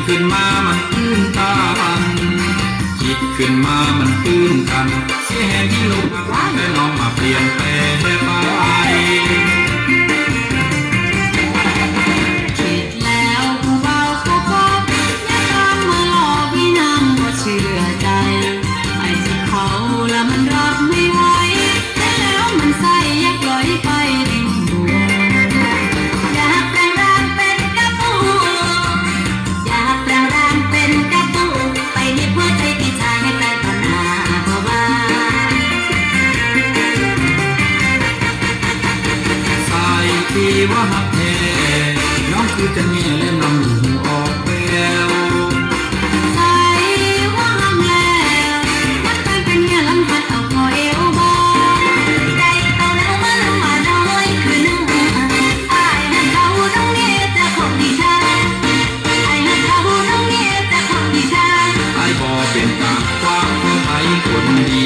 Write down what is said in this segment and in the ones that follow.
คิดขึ้นมามันตื้นตันคิดขึ้นมามันตื้นตันเสียแห่งที่ลูกรักแต่น้องมาเปลี่ยนแปลงายที่ว่าหักแท้น้องคือจะเมียเล่มลำหูออกแววใส่ว่าห้ามแล้วมันไปเป็นเมียลำพัดเอาคอเอวบางใจเอาแล้วมาลำมาน้อยคือน้องอายนั่นเขาต้องเนียแต่ของดิฉันอายนั่นเขาต้องเนียแต่ของดิฉันไอ้บอเป็นกาความของไอ้คนดี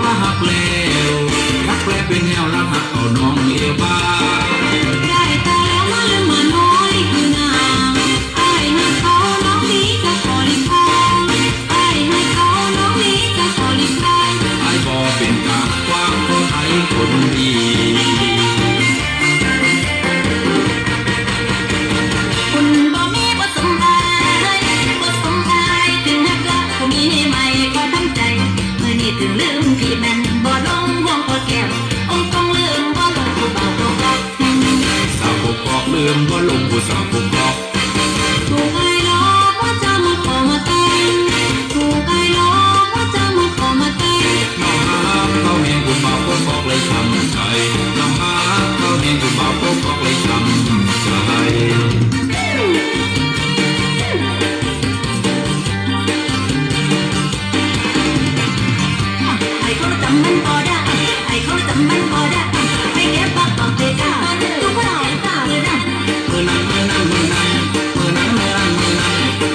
ว่าหักแล้วหักแล้วเป็นแนวรักหักเอาน้องเอวบ้า ลืมพี่แม่นบ่ลงห่วงพอแก้วองค์ต้องลืมบ่ลงผู้เบาผู้กอกสาวผูกอกเดินบ่ลงผู้สาวผูกออ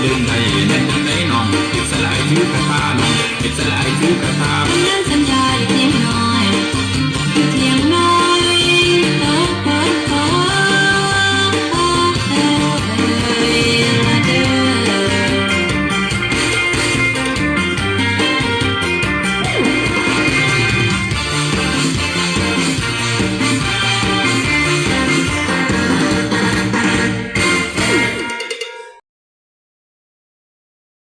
ลืมได้แน่นยังได้น้องอิสลายชื่อกระทาน้องอิสลายชื่อกระทาเมื่อสัญญาอยู่ใน